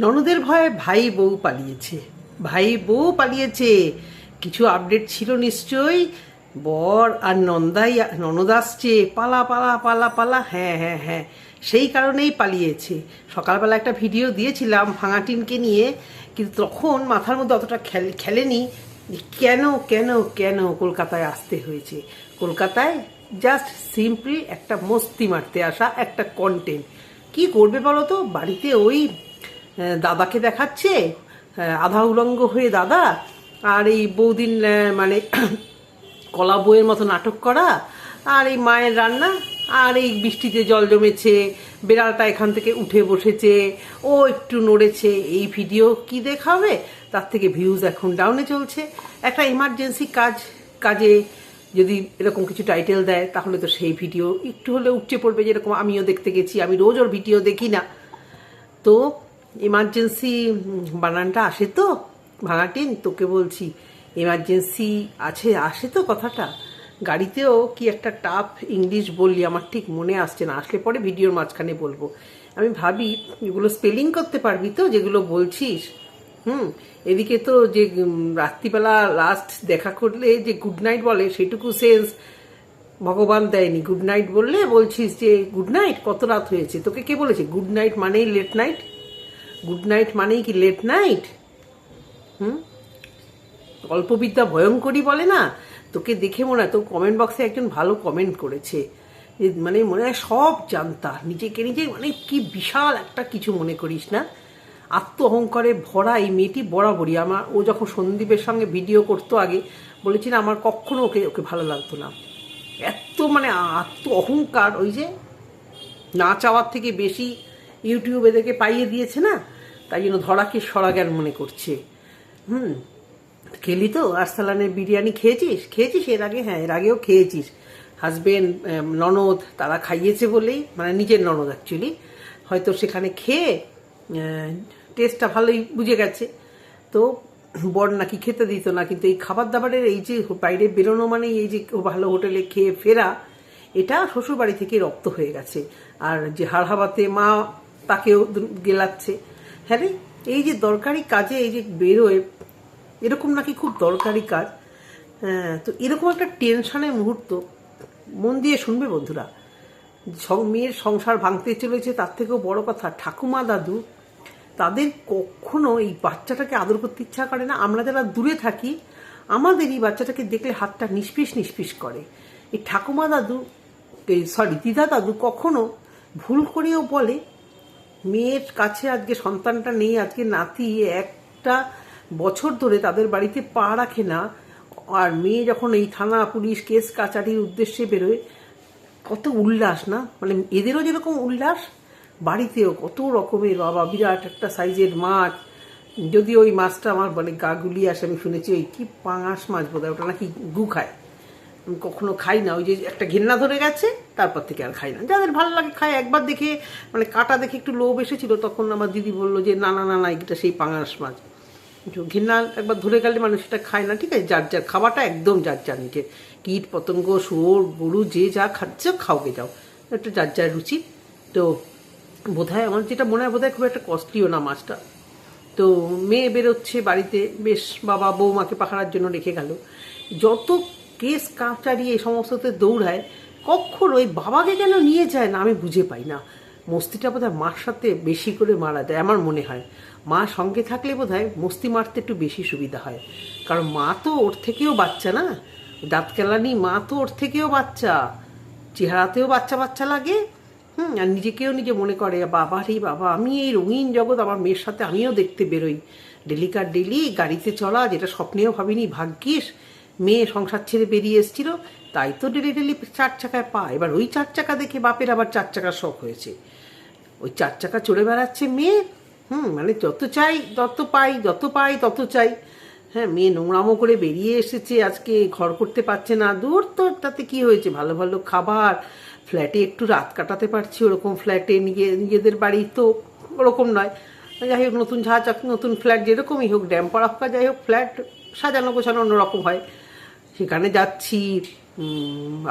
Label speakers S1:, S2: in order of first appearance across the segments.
S1: ননদের ভয়ে ভাই বউ পালিয়েছে। ভাই বউ পালিয়েছে। কিছু আপডেট ছিল নিশ্চয়ই? বর আর নন্দাই, ননদ আসছে। পালা পালা পালা পালা। হ্যাঁ হ্যাঁ হ্যাঁ। সেই কারণেই পালিয়েছে। সকালবেলা একটা ভিডিও দিয়েছিলাম ভাঙাটিনকে নিয়ে, কিন্তু তখন মাথার মধ্যে অতটা খেল, খেলেনি। কেন কেন কেন কলকাতায় আসতে হয়েছে? কলকাতায় জাস্ট সিম্পলি একটা মস্তি মারতে আসা, একটা কন্টেন্ট কি করবে বলো তো? বাড়িতে ওই দাদাকে দেখাচ্ছে আহ, আধা উলঙ্গ হয়ে দাদা আর এই বৌদিন মানে কলা বইয়ের মতো নাটক করা আর এই মায়ের রান্না আর এই বৃষ্টিতে জল জমেছে বেড়ালটা এখান থেকে উঠে বসেছে ও একটু নড়েছে এই ভিডিও কি দেখাবে? তার থেকে ভিউজ এখন ডাউনে চলছে। একটা ইমার্জেন্সি কাজ কাজে যদি এরকম কিছু টাইটেল দেয় তাহলে তো সেই ভিডিও একটু হলে উপচে পড়বে যেরকম আমিও দেখতে গেছি আমি রোজ ওর ভিডিও দেখি না। তো ইমার্জেন্সি বানানটা আসে তো ভাঙাটিন তোকে বলছি ইমার্জেন্সি আছে, আসে তো কথাটা। গাড়িতেও কি একটা টাফ ইংলিশ বললি, আমার ঠিক মনে আসছে না, আসলে পরে ভিডিওর মাঝখানে বলব। আমি ভাবি, এগুলো স্পেলিং করতে পারবি তো, যেগুলো বলছিস। হুম, এদিকে তো যে রাত্রিবেলা লাস্ট দেখা করলে যে গুড নাইট বলে, সেটুকু সেন্স ভগবান দেয়নি। গুড নাইট বললে বলছিস যে গুড নাইট কত রাত হয়েছে? তোকে কে বলেছে? গুড নাইট মানেই লেট নাইট গুড নাইট মানেই কি লেট নাইট? হুম? অল্পবিদ্যা ভয়ঙ্করী বলে না? তোকে দেখে মনে হয় তোর কমেন্ট বক্সে একজন ভালো কমেন্ট করেছে। মানে মনে হয় সব জানতা। নিজেকে নিজে মানে কি বিশাল একটা কিছু মনে করিস না? আত্ম অহংকারে ভরা এই মেয়েটি বরাবরই। আমার, ও যখন সন্দীপের সঙ্গে ভিডিও করতো আগে বলেছি না আমার কখনো ওকে ওকে ভালো লাগতো না। এত মানে আত্ম অহংকার ওই যে। না চাওয়ার থেকে বেশি ইউটিউব এদেরকে পাইয়ে দিয়েছে না? তাই জন্য ধরাকে সরাজ্ঞান মনে করছে। হুম, খেলি তো আরসালানের বিরিয়ানি খেয়েছিস? খেয়েছিস এর আগে? হ্যাঁ এর আগেও খেয়েছিস। হাজবেন্ড ননদ তারা খাইয়েছে বলেই মানে নিজের ননদ অ্যাকচুয়ালি হয়তো সেখানে খেয়ে টেস্টটা ভালোই বুঝে গেছে। তো বর নাকি খেতে দিত না, কিন্তু এই খাবার দাবারের এই যে বাইরে বেরোনো মানে এই যে ভালো হোটেলে খেয়ে ফেরা, এটা শ্বশুর বাড়ি থেকে রক্ত হয়ে গেছে। আর যে হাড়হাবাতে মা তাকেও গেলাচ্ছে। হ্যাঁ রে, এই যে দরকারি কাজে এই যে বেরোয়, এরকম নাকি খুব দরকারি কাজ। হ্যাঁ তো এরকম একটা টেনশনের মুহূর্ত মন দিয়ে শুনবে বন্ধুরা। মেয়ের সংসার ভাঙতে চলেছে, তার থেকেও বড় কথা, ঠাকুমা দাদু তাদের কখনো এই বাচ্চাটাকে আদর করতে ইচ্ছা করে না। আমরা যারা দূরে থাকি, আমাদের এই বাচ্চাটাকে দেখলে হাতটা নিষ্পিস নিষ্পিস করে। এই ঠাকুমা দাদু সরি দিদা দাদু কখনো ভুল করেও বলে মেয়ের কাছে আজকে সন্তানটা নেই, আজকে নাতি, একটা বছর ধরে তাদের বাড়িতে পা রাখে না। আর মেয়ে যখন এই থানা, পুলিশ, কেস, কাচারির উদ্দেশ্যে বেরোয়, কত উল্লাস না? মানে এদেরও যেরকম উল্লাস, বাড়িতেও কত রকমের বাবা, বিরাট একটা সাইজের মাছ যদি ওই মাছটা আমার মানে গা গুলিয়ে আসে, আমি শুনেছি, ওই কি পাঙাশ মাছ বোধ হয় ওটা নাকি গু খায়। আমি কখনো খাই না, ওই যে একটা ঘেন্না ধরে গেছে তারপর থেকে আর খাই না। যাদের ভালো লাগে খায়, একবার দেখে মানে কাটা দেখে একটু লোভ এসেছিল, তখন আমার দিদি বলল যে, না না না না, এটা সেই পাঙাশ মাছ। ঘৃণা একবার ধরে গেলে মানুষ সেটা খায় না, ঠিক আছে? যার যার খাবারটা একদম যার যার নিজের। কীট, পতঙ্গ, শুয়োর, গরু, যে যা খাচ্ছে খাওকে যাও। একটা যার যার রুচি। তো বোধহয় আমার যেটা মনে হয়, বোধহয় খুব একটা কস্টলিও না মাছটা। তো মেয়ে বেরোচ্ছে বাড়িতে, বেশ বাবা বৌমাকে পাখানোর জন্য রেখে গেল। যত কেস কাঁচারি এই সমস্ততে দৌড়ায় কখন ওই বাবাকে কেন নিয়ে যায় না? আমি বুঝে পাই না। মস্তিটা বোধহয় মার সাথে বেশি করে মারা যায়, আমার মনে হয়। মা সঙ্গে থাকলে বোধহয় মস্তি মারতে একটু বেশি সুবিধা হয়। কারণ মা তো ওর থেকেও বাচ্চা না। দাঁত কেলানি মা তো ওর থেকেও বাচ্চা। চেহারাতেও বাচ্চা বাচ্চা লাগে। হুম, আর নিজেকেও নিজে মনে করে বাবা রে বাবা, আমি এই রঙিন জগৎ আমার মেয়ের সাথে আমিও দেখতে বেরোই। ডেলিকার ডেলি, গাড়িতে চলা, যেটা স্বপ্নেও ভাবিনি, ভাগ্যিস। মেয়ে সংসার ছেড়ে বেরিয়ে এসেছিল, তাই তো ডেলি ডেলি চার চাকায় পা। এবার ওই চার চাকা দেখে বাপের আবার চার চাকার শখ হয়েছে। ওই চার চাকা চড়ে বেড়াচ্ছে মেয়ে, হুম মানে যত চাই তত পাই, যত পাই তত চাই। হ্যাঁ মেয়ে নোংরামো করে বেরিয়ে এসেছে আজকে, ঘর করতে পারছে না। দূর তো, তাতে কি হয়েছে? ভালো ভালো খাবার, ফ্ল্যাটে একটু রাত কাটাতে পারছি, ওরকম ফ্ল্যাটে নিজে, নিজেদের বাড়ি তো ওরকম নয়। যাই হোক, নতুন ঝাঁচ নতুন ফ্ল্যাট যেরকমই হোক, ড্যাম হোক যাই হোক, ফ্ল্যাট সাজানো গোছানো অন্যরকম হয়। সেখানে যাচ্ছি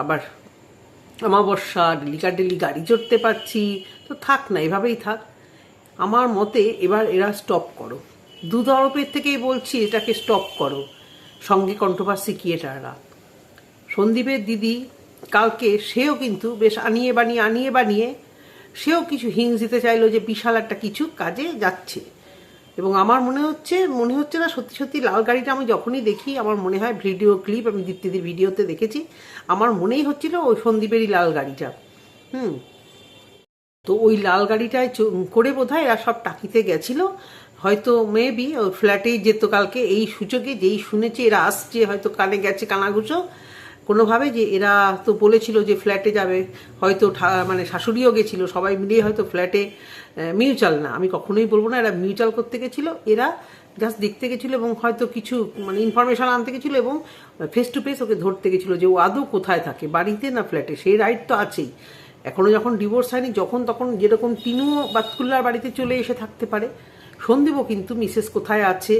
S1: আবার অমাবস্যা ডেলিকা ডেলি গাড়ি চড়তে পারছি। তো থাক না, এভাবেই থাক। আমার মতে এবার এরা স্টপ করো। দু তরফের থেকেই বলছি, এটাকে স্টপ করো। সঙ্গে কন্ট্রোভার্সি ক্রিয়েটাররা সন্দীপের দিদি, কালকে সেও কিন্তু বেশ আনিয়ে বানিয়ে আনিয়ে বানিয়ে, সেও কিছু হিংস দিতে চাইলো যে বিশাল একটা কিছু কাজে যাচ্ছে। এবং আমার মনে হচ্ছে মনে হচ্ছে না সত্যি সত্যি লাল গাড়িটা আমি যখনই দেখি, আমার মনে হয় ভিডিও ক্লিপ, আমি দীপ্তিদির ভিডিওতে দেখেছি, আমার মনেই হচ্ছিল ওই সন্দীপেরই লাল গাড়িটা। হুম। তো ওই লাল গাড়িটায় করে বোধ হয় এরা সব টাকিতে গেছিল। হয়তো মেবি ওই ফ্ল্যাটেই যেত কালকে, এই সূচকে যেই শুনেছে, এরা আসছে, হয়তো কানে গেছে কানাগুছো কোনোভাবে যে এরা তো বলেছিল যে ফ্ল্যাটে যাবে, হয়তো মানে শাশুড়িও গেছিল, সবাই মিলিয়ে হয়তো ফ্ল্যাটে মিউচুয়াল না, আমি কখনোই বলব না, এরা মিউচুয়াল করতে গেছিল, এরা জাস্ট দেখতে গেছিল এবং হয়তো কিছু মানে ইনফরমেশন আনতে গেছিল এবং ফেস টু ফেস ওকে ধরতে গেছিল যে ও আদৌ কোথায় থাকে, বাড়িতে না ফ্ল্যাটে সেই রাইট তো আছেই। এখনও যখন ডিভোর্স হয়নি, যখন তখন যেরকম তিনুও বাতকুল্লার বাড়িতে চলে এসে থাকতে পারে সন্দীপও কিন্তু মিসেস কোথায় আছে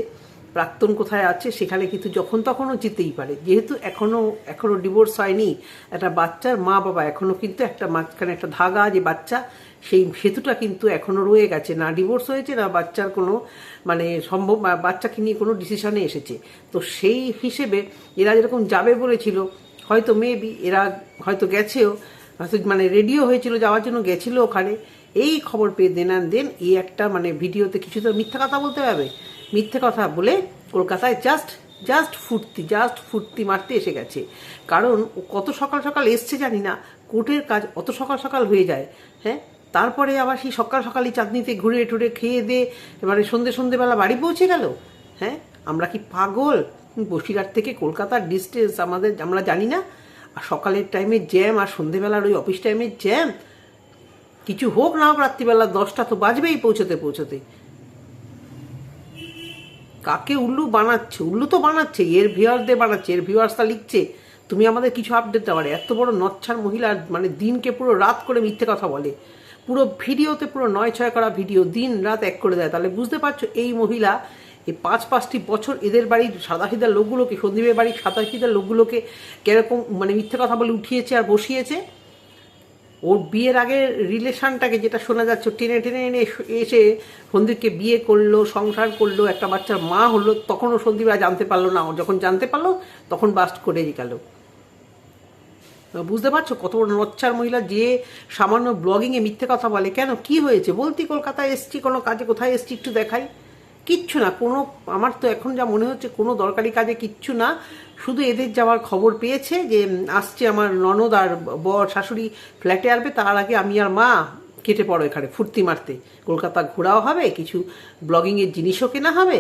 S1: প্রাক্তন কোথায় আছে সেখানে কিন্তু যখন তখনও যেতেই পারে। যেহেতু এখনও এখনও ডিভোর্স হয়নি, একটা বাচ্চার মা বাবা এখনও কিন্তু একটা মাঝখানে একটা ধাগা যে বাচ্চা, সেই সেতুটা কিন্তু এখনও রয়ে গেছে। না ডিভোর্স হয়েছে, না বাচ্চার কোনো মানে সম্ভব বাচ্চাকে নিয়ে কোনো ডিসিশনে এসেছে। তো সেই হিসেবে এরা যেরকম যাবে বলেছিল, হয়তো মেবি এরা হয়তো গেছেও, হয়তো মানে রেডিও হয়েছিল, যাওয়ার জন্য গেছিল ওখানে। এই খবর পেয়ে দেনান দেন এই একটা মানে ভিডিওতে কিছু তো মিথ্যা কথা বলতে পারবে মিথ্যে কথা বলে কলকাতায় জাস্ট জাস্ট ফুর্তি জাস্ট ফুর্তি মারতে এসে গেছে। কারণ কত সকাল সকাল এসছে জানি না, কোর্টের কাজ অত সকাল সকাল হয়ে যায় হ্যাঁ? তারপরে আবার সেই সকাল সকালই চাঁদনিতে ঘুরে টুরে খেয়ে দিয়ে এবারে সন্ধে সন্ধেবেলা বাড়ি পৌঁছে গেল হ্যাঁ? আমরা কি পাগল? বসিরহাট থেকে কলকাতার ডিস্টেন্স আমাদের, আমরা জানি না। আর সকালের টাইমে জ্যাম আর সন্ধেবেলার ওই অফিস টাইমের জ্যাম কিছু হোক না হোক, রাত্রিবেলা দশটা তো বাজবেই পৌঁছতে পৌঁছতে। কাকে উল্লু বানাচ্ছে? উল্লু তো বানাচ্ছে, এর ভিউয়ারদের বানাচ্ছে, এর ভিউয়ার্সটা লিখছে। তুমি আমাদের কিছু আপডেট দেওয়ার, এত বড় নচ্ছার মহিলা মানে দিনকে পুরো রাত করে মিথ্যে কথা বলে। পুরো ভিডিওতে পুরো নয় ছয় করা ভিডিও দিন রাত এক করে দেয়। তাহলে বুঝতে পারছ, এই মহিলা এই পাঁচ পাঁচটি বছর এদের বাড়ির সাদা সিধা লোকগুলোকে, সন্দীপের বাড়ির সাদা সিধা লোকগুলোকে কীরকম মানে মিথ্যে কথা বলে উঠিয়েছে আর বসিয়েছে? ওর বিয়ের আগের রিলেশনটাকে যেটা শোনা যাচ্ছে, টেনে টেনে এনে এসে সন্দীপকে বিয়ে করল, সংসার করল, একটা বাচ্চার মা হলো, তখনও আর জানতে পারল না। যখন জানতে পারল, তখন বাস্ট করে গেল। বুঝতে পারছ কত বড় নচ্চার মহিলা যে সামান্য ব্লগিংয়ে মিথ্যে কথা বলে? কেন? কি হয়েছে? বলতি কলকাতায় এসছি, কোনো কাজে কোথায় এসছি একটু দেখাই। কিচ্ছু না, কোনো, আমার তো এখন যা মনে হচ্ছে কোনো দরকারি কাজে কিচ্ছু না। শুধু এদের যাওয়ার খবর পেয়েছে যে, আসছে আমার ননদ আর বর শাশুড়ি ফ্ল্যাটে আসবে, তার আগে আমি আর মা কেটে পড়ো এখানে ফুর্তি মারতে। কলকাতা ঘোরাও হবে, কিছু ব্লগিংয়ের জিনিসও কেনা হবে,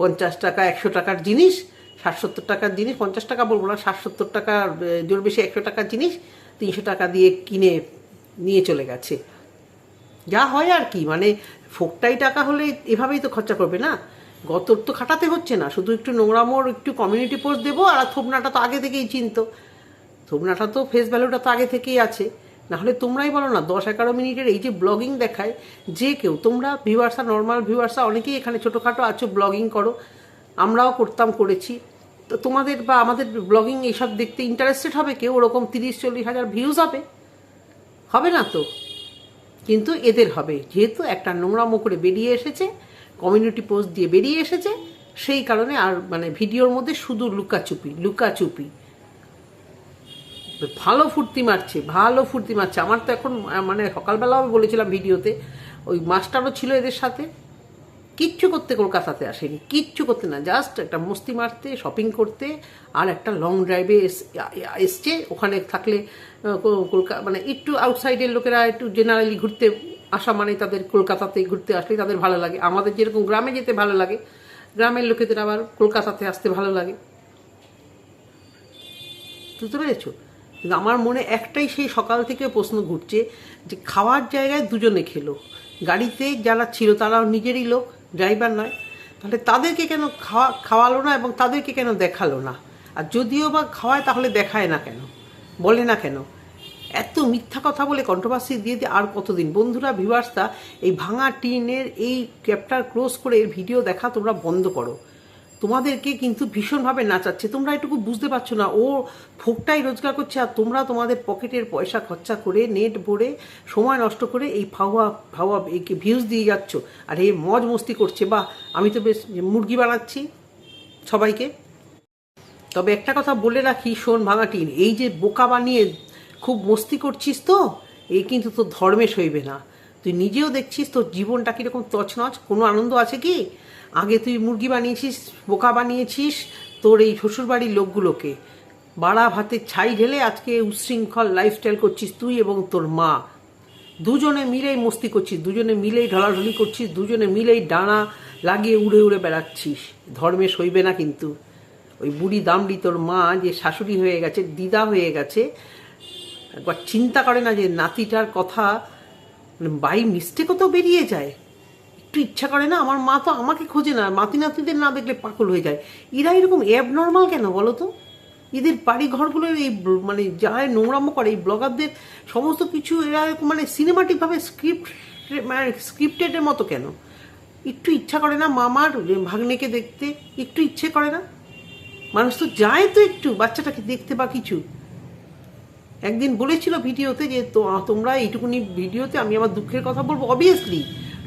S1: পঞ্চাশ টাকা, একশো টাকার জিনিস ষাট সত্তর টাকার জিনিস, পঞ্চাশ টাকা বলব না ষাট সত্তর টাকা জোর বেশি একশো টাকার জিনিস, তিনশো টাকা দিয়ে কিনে নিয়ে চলে গেছে। যা হয় আর কি মানে ফোকটাই টাকা হলে এভাবেই তো খরচা করবে না? গতর তো খাটাতে হচ্ছে না। শুধু একটু নোংরামোর একটু কমিউনিটি পোস্ট দেবো আর থোবনাটা তো আগে থেকেই চিনত। থোবনাটা তো ফেস ভ্যালুটা তো আগে থেকেই আছে। নাহলে তোমরাই বলো না, দশ এগারো মিনিটের এই যে ব্লগিং দেখায়, যে কেউ, তোমরা ভিউয়ার্সা নর্মাল ভিউয়ার্সা অনেকেই এখানে ছোটোখাটো আছো ব্লগিং করো। আমরাও করতাম, করেছি। তো তোমাদের বা আমাদের ব্লগিং এইসব দেখতে ইন্টারেস্টেড হবে? কেউ ওরকম তিরিশ, চল্লিশ হাজার ভিউজ হবে? হবে না তো? কিন্তু এদের হবে। যেহেতু একটা নোংরামো করে বেরিয়ে এসেছে কমিউনিটি পোস্ট দিয়ে বেরিয়ে এসেছে, সেই কারণে আর মানে ভিডিওর মধ্যে শুধু লুকাচুপি লুকাচুপি ভালো ফুর্তি মারছে, ভালো ফুর্তি মারছে। আমার তো এখন মানে সকালবেলাও বলেছিলাম ভিডিওতে, ওই মাস্টারও ছিল এদের সাথে। কিচ্ছু করতে কলকাতাতে আসেনি, কিচ্ছু করতে না জাস্ট একটা মস্তি মারতে শপিং করতে, আর একটা লং ড্রাইভে এসছে, ওখানে থাকলে কলকাতা মানে একটু আউটসাইডের লোকেরা একটু জেনারেলি ঘুরতে আসা মানে তাদের কলকাতাতে ঘুরতে আসলে তাদের ভালো লাগে। আমাদের যেরকম গ্রামে যেতে ভালো লাগে, গ্রামের লোকেদের আবার কলকাতাতে আসতে ভালো লাগে। বুঝতে পেরেছ? কিন্তু আমার মনে একটাই সেই সকাল থেকে প্রশ্ন ঘুরছে যে, খাওয়ার জায়গায় দুজনে খেলো। গাড়িতে যারা ছিল তারাও নিজেরই লোক ড্রাইভার নয়। তাহলে তাদেরকে কেন খাওয়া, খাওয়ালো না এবং তাদেরকে কেন দেখাল না? আর যদিও বা খাওয়ায়, তাহলে দেখায় না কেন? বলে না কেন? এত মিথ্যা কথা বলে কন্ট্রোভার্সি দিয়ে দিয়ে আর কতদিন? বন্ধুরা ভিউয়ার্সরা এই ভাঙা টিনের এই ক্যাপটার ক্লোজ করে এর ভিডিও দেখা তোমরা বন্ধ করো। তোমাদেরকে কিন্তু ভীষণভাবে নাচাচ্ছে। তোমরা এটুকু বুঝতে পারছ না, ও ফোকটাই রোজগার করছে আর তোমরা তোমাদের পকেটের পয়সা খরচা করে নেট ভরে সময় নষ্ট করে এই ফাওয়া ফাওয়া একে ভিউজ দিয়ে যাচ্ছ। আর এ মজ মস্তি করছে। বা আমি তো বেশ মুরগি বানাচ্ছি সবাইকে। তবে একটা কথা বলে রাখি, শোন ভাঙাটিন এই যে বোকা বানিয়ে খুব মস্তি করছিস তো এই কিন্তু তোর ধর্মে সইবে না। তুই নিজেও দেখছিস তোর জীবনটা কীরকম তছনছ? কোনো আনন্দ আছে কি? আগে তুই মুরগি বানিয়েছিস বোকা বানিয়েছিস, তোর এই শ্বশুরবাড়ির লোকগুলোকে। বাড়া ভাতের ছাই ঢেলে আজকে উচ্ছৃঙ্খল লাইফস্টাইল করছিস তুই এবং তোর মা। দুজনে মিলেই মস্তি করছিস, দুজনে মিলেই ঢলাঢলি করছিস, দুজনে মিলেই ডানা লাগিয়ে উড়ে উড়ে বেড়াচ্ছিস। ধর্মে সইবে না কিন্তু। ওই বুড়ি দামড়ি তোর মা যে শাশুড়ি হয়ে গেছে, দিদা হয়ে গেছে, একবার চিন্তা করে না যে নাতিটার কথা বাই মিস্টেকও তো বেরিয়ে যায়। একটু ইচ্ছা করে না, আমার মা তো আমাকে খোঁজে না মাতি নাতিদের না দেখলে পাগল হয়ে যায়। এরা এরকম অ্যাবনর্মাল কেন বলো তো? এদের বাড়ি ঘরগুলো এই মানে যারা নোংরামো করে, এই ব্লগারদের সমস্ত কিছু এরা এরকম মানে সিনেমাটিকভাবে স্ক্রিপ্ট মানে স্ক্রিপ্টেডের মতো কেন? একটু ইচ্ছা করে না মামার ভাগ্নেকে দেখতে, একটু ইচ্ছে করে না? মানুষ তো যায় তো একটু, বাচ্চাটাকে দেখতে বা কিছু। একদিন বলেছিল ভিডিওতে যে তোমরা এইটুকুনি ভিডিওতে আমি আমার দুঃখের কথা বলব। অবভিয়াসলি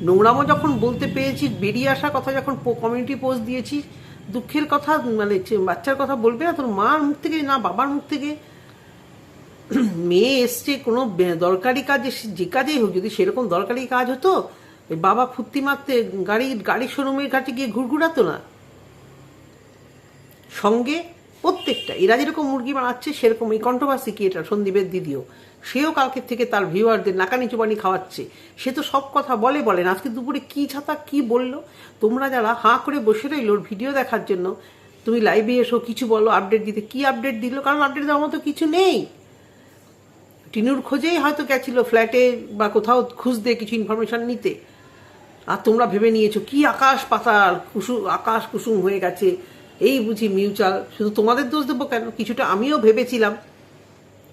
S1: নোংরামো যখন বলতে পেরেছি, বেরিয়ে আসা কথা যখন কমিউনিটি পোস্ট দিয়েছি, দুঃখের কথা মানে বাচ্চার কথা বলবে না, তোর মার মুখ থেকে না, বাবার মুখ থেকে। মেয়ে এসছে, কোনো দরকারি কাজে যে কাজেই হোক, যদি সেরকম দরকারি কাজ হতো বাবা ফুর্তি মারতে, গাড়ি গাড়ি শোরুমের কাছে গিয়ে ঘুরঘুরাতো না। সঙ্গে প্রত্যেকটা, এরা যেরকম মুরগি বানাচ্ছে সেরকম এই কন্ট্রোভার্সি কি এটা সন্দীপের দিদিও। সেও কালকের থেকে তার ভিউয়ারদের নাকানি চুবানি খাওয়াচ্ছে। সে তো সব কথা বলে বলেন আজকে দুপুরে কি ছাতা কি বলল? তোমরা যারা হাঁ করে বসে রইল ভিডিও দেখার জন্য, তুমি লাইভে এসো, কিছু বলো আপডেট দিতে। কি আপডেট দিল? কারণ আপডেট দেওয়ার মতো কিছু নেই। টিনুর খোঁজেই হয়তো গেছিল ফ্ল্যাটে বা কোথাও খুঁজতে কিছু ইনফরমেশন নিতে। আর তোমরা ভেবে নিয়েছো, কি আকাশ পাতাল কুসুম আকাশ কুসুম হয়ে গেছে। এই বুঝি মিউচুয়াল শুধু তোমাদের দোষ দেবো কেন? কিছুটা আমিও ভেবেছিলাম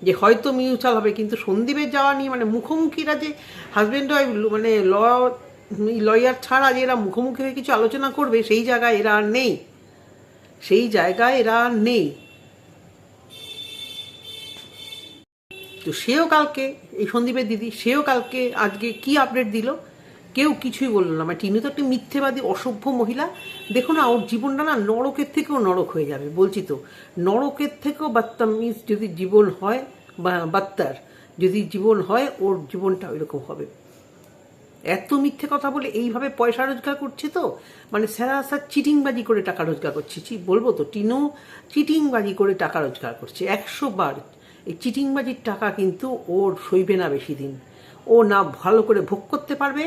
S1: যে হয়তো মিউচুয়াল হবে, কিন্তু সন্দীপের যাওয়া নিয়ে মানে মুখোমুখিরা যে হাজব্যান্ড ওয়াইফ মানে ল লয়ার ছাড়া যে এরা মুখোমুখি হয়ে কিছু আলোচনা করবে, সেই জায়গায় এরা আর নেই। সেই জায়গায় এরা আর নেই। তো সেও কালকে, এই সন্দীপের দিদি, সেও কালকে আজকে কি আপডেট দিল? কেউ কিছুই বলল না। মানে টিনু তো একটা মিথ্যেবাদী, অসভ্য মহিলা। দেখো না, ওর জীবনটা না নরকের থেকেও নরক হয়ে যাবে, বলছি তো। নরকের থেকেও বাত্তামিজ যদি জীবন হয় বা বাত্তার যদি জীবন হয়, ওর জীবনটা ওইরকম হবে। এত মিথ্যে কথা বলে এইভাবে পয়সা রোজগার করছে তো? মানে স্যারাসার চিটিংবাজি করে টাকা রোজগার করছে। বলব তো, টিনু চিটিংবাজি করে টাকা রোজগার করছে। একশো বার। এই চিটিংবাজির টাকা কিন্তু ওর সইবে না বেশি দিন। ও না ভালো করে ভোগ করতে পারবে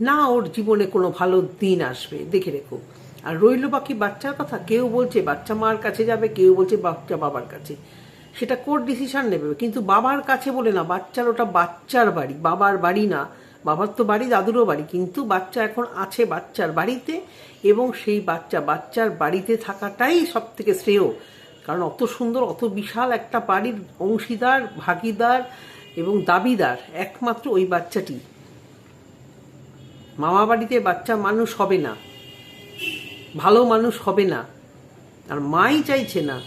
S1: না ওর জীবনে কোনো ভালো দিন আসবে। দেখে রেখো। আর রইল বাকি বাচ্চার কথা? কেউ বলছে বাচ্চা মার কাছে যাবে, কেউ বলছে বাচ্চা বাবার কাছে। সেটা কোর্ট ডিসিশন নেবে, কিন্তু বাবার কাছে বলে না, বাচ্চার ওটা বাচ্চার বাড়ি, বাবার বাড়ি না। বাবার তো বাড়ি, দাদুরও বাড়ি, কিন্তু বাচ্চা এখন আছে বাচ্চার বাড়িতে এবং সেই বাচ্চা বাচ্চার বাড়িতে থাকাটাই সব থেকে শ্রেয়। কারণ অত সুন্দর, অত বিশাল একটা বাড়ির অংশীদার, ভাগিদার এবং দাবিদার একমাত্র ওই বাচ্চাটি। মামা বাড়িতে বাচ্চা মানুষ হবে না। ভালো মানুষ হবে না। আর মাই চাইছে না।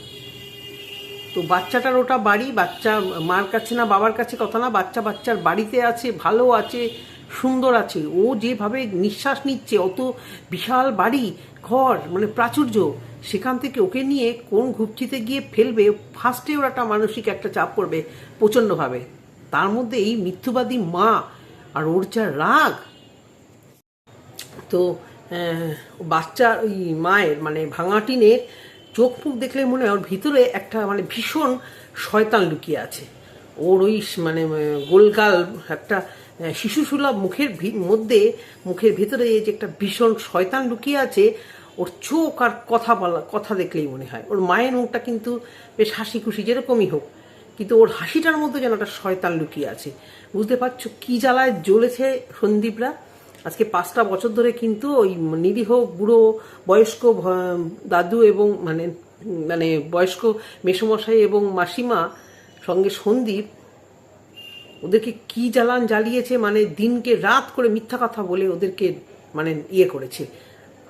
S1: তো বাচ্চাটার ওটা বাড়ি, বাচ্চা মার কাছে না, বাবার কাছে কথা না, বাচ্চা বাচ্চার বাড়িতে আছে, ভালো আছে, সুন্দর আছে। ও যেভাবে নিঃশ্বাস নিচ্ছে, অত বিশাল বাড়ি, ঘর মানে প্রাচুর্য, সেখান থেকে ওকে নিয়ে কোন ঘুপচিতে গিয়ে ফেলবে ফার্স্টে ওর একটা মানসিক একটা চাপ পড়বে, প্রচণ্ডভাবে। তার মধ্যে এই মিথ্যুবাদী মা আর ওর যা রাগ তো আহ, বাচ্চা ওই মায়ের মানে ভাঙা টিনের চোখ মুখ দেখলে মনে হয় ওর ভিতরে একটা মানে ভীষণ শয়তান লুকিয়ে আছে। ওর ওই মানে গোলগাল একটা শিশুসুলভ মুখের মধ্যে মুখের ভিতরে যে একটা ভীষণ শয়তান লুকিয়ে আছে ওর চোখ আর কথা বলা কথা দেখলেই মনে হয়। ওর মায়ের মুখটা কিন্তু বেশ হাসি খুশি যেরকমই হোক কিন্তু ওর হাসিটার মধ্যে যেন একটা শয়তান লুকিয়ে আছে। বুঝতে পারছ কি জ্বালায় জ্বলেছে সন্দীপরা? আজকে পাঁচটা বছর ধরে কিন্তু ওই নিরীহ বুড়ো বয়স্ক দাদু এবং মানে মানে বয়স্ক মেসমশাই এবং মাসিমা সঙ্গে সন্দীপ, ওদেরকে কি জ্বালান জ্বালিয়েছে মানে দিনকে রাত করে মিথ্যা কথা বলে ওদেরকে মানে ইয়ে করেছে।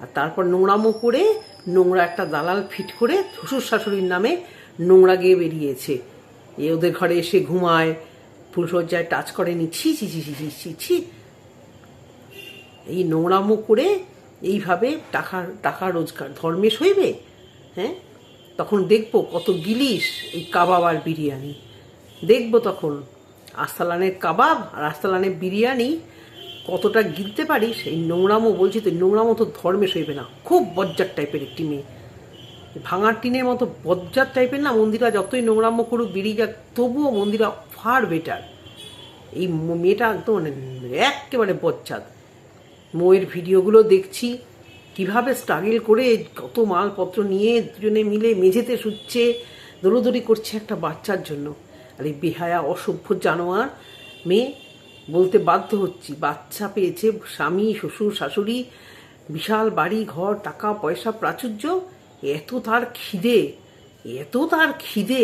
S1: আর তারপর নোংরামো করে নোংরা একটা দালাল ফিট করে শ্বশুর শাশুড়ির নামে নোংরা গিয়ে বেরিয়েছে। এ ওদের ঘরে এসে ঘুমায় ফুলসজ্জায় টাচ করেনি ছি ছি ছি ছি ছি ছি ছি। এই নোংরামো করে এইভাবে টাকা টাকা রোজগার ধর্মে সইবে হ্যাঁ? তখন দেখব কত গিলিস এই কাবাব আর বিরিয়ানি। দেখব তখন আস্তালানের কাবাব আর আস্তালানের বিরিয়ানি কতটা গিলতে পারিস এই নোংরামো বলছি তো, নোংরামো তো ধর্মে সইবে না। খুব বজ্জার টাইপের একটি মেয়ে। ভাঙার টিনের মতো বজ্জার টাইপের না, মন্দিরা যতই নোংরামো করুক বেরিয়ে যাক তবুও মন্দিরা ফার বেটার। এই মেয়েটা একদম মানে একেবারে বজ্জাত। মোয়ের ভিডিওগুলো দেখছি, কীভাবে স্ট্রাগল করে কত মালপত্র নিয়ে দুজনে মিলে মেঝেতে শুচ্ছে, দৌড়দৌড়ি করছে একটা বাচ্চার জন্য। আর এই বেহায়া, অসভ্য জানোয়ার মেয়ে বলতে বাধ্য হচ্ছি, বাচ্চা পেয়েছে স্বামী, শ্বশুর, শাশুড়ি, বিশাল বাড়ি, ঘর, টাকা, পয়সা, প্রাচুর্য, এত তার খিদে, এত তার খিদে,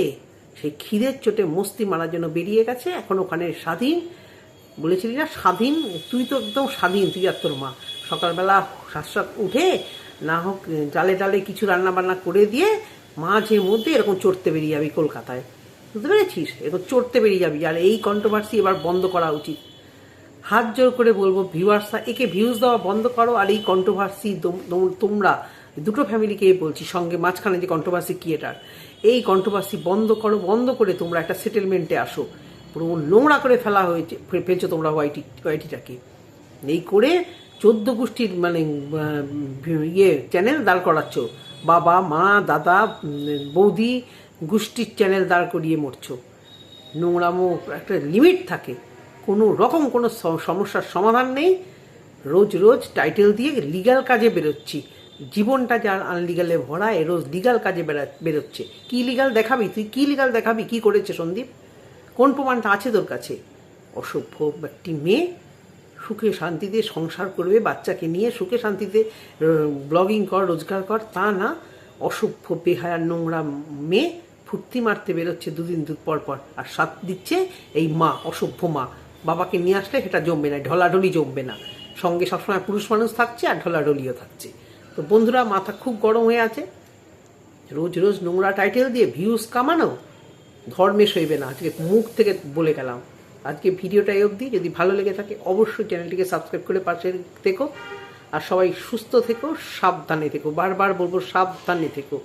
S1: সেই খিদের চোটে মস্তি মারার জন্য বেরিয়ে গেছে, এখন ওখানে স্বাধীন। বলেছিলি না, স্বাধীন, তুই তো একদম স্বাধীন, তুই আর তোর মা। সকালবেলা সাত উঠে, না হোক, জালে ডালে কিছু রান্না বান্না করে দিয়ে মাঝে মধ্যে এরকম চড়তে বেরিয়ে যাবি কলকাতায়। বুঝতে পেরেছিস? এরকম চড়তে বেরিয়ে যাবি। আর এই কন্ট্রোভার্সি এবার বন্ধ করা উচিত। হাত জোর করে বলব ভিউয়ার্সরা একে ভিউজ দেওয়া বন্ধ করো, আর এই কন্ট্রোভার্সি তোমরা দুটো ফ্যামিলিকে বলছি, সঙ্গে মাঝখানে যে কন্ট্রোভার্সি ক্রিয়েটার এই কন্ট্রোভার্সি বন্ধ করো, বন্ধ করে তোমরা একটা সেটেলমেন্টে আসো। পুরো নোংরা করে ফেলা হয়েছে ফেলছো তোমরা ওয়াইটি ওয়াইটিটাকে এই করে চোদ্দ গোষ্ঠীর মানে ইয়ে চ্যানেল দাঁড় করাচ্ছ। বাবা, মা, দাদা বৌদি গোষ্ঠীর চ্যানেল দাঁড় করিয়ে মরছো। নোংরামো, একটা লিমিট থাকে। কোনো রকম কোনো সমস্যার সমাধান নেই। রোজ রোজ টাইটেল দিয়ে লিগ্যাল কাজে বেরোচ্ছি। জীবনটা যার আনলিগালে ভরা, এ রোজ লিগাল কাজে বেরা, বেরোচ্ছে। কী লিগাল দেখাবি? তুই কী লিগাল দেখাবি? কী করেছে সন্দীপ? কোন প্রমাণটা আছে তোর কাছে? অসভ্য একটি মেয়ে সুখে শান্তিতে সংসার করবে, বাচ্চাকে নিয়ে সুখে শান্তিতে ব্লগিং কর, রোজগার কর, তা না। অসভ্য বেহায়ার নোংরা মেয়ে ফুর্তি মারতে বেরোচ্ছে দুদিন দু পর পর আর সাথ দিচ্ছে এই মা, অসভ্য মা। বাবাকে নিয়ে আসলে সেটা জমবে না, ঢলাঢলি জমবে না। সঙ্গে সবসময় পুরুষ মানুষ থাকছে আর ঢলাঢলিও থাকছে। তো বন্ধুরা, মাথা খুব গরম হয়ে আছে। রোজ রোজ নোংরা টাইটেল দিয়ে ভিউজ কামানো ধর্মে সইবে না। আজকে মুখ থেকে বলে গেলাম। আজকে ভিডিওটা অবধি। যদি ভালো লেগে থাকে, অবশ্যই চ্যানেলটিকে সাবস্ক্রাইব করে পাশে থেকো। আর সবাই সুস্থ থেকো, সাবধানে থেকো। বারবার বলব, সাবধানে থেকো।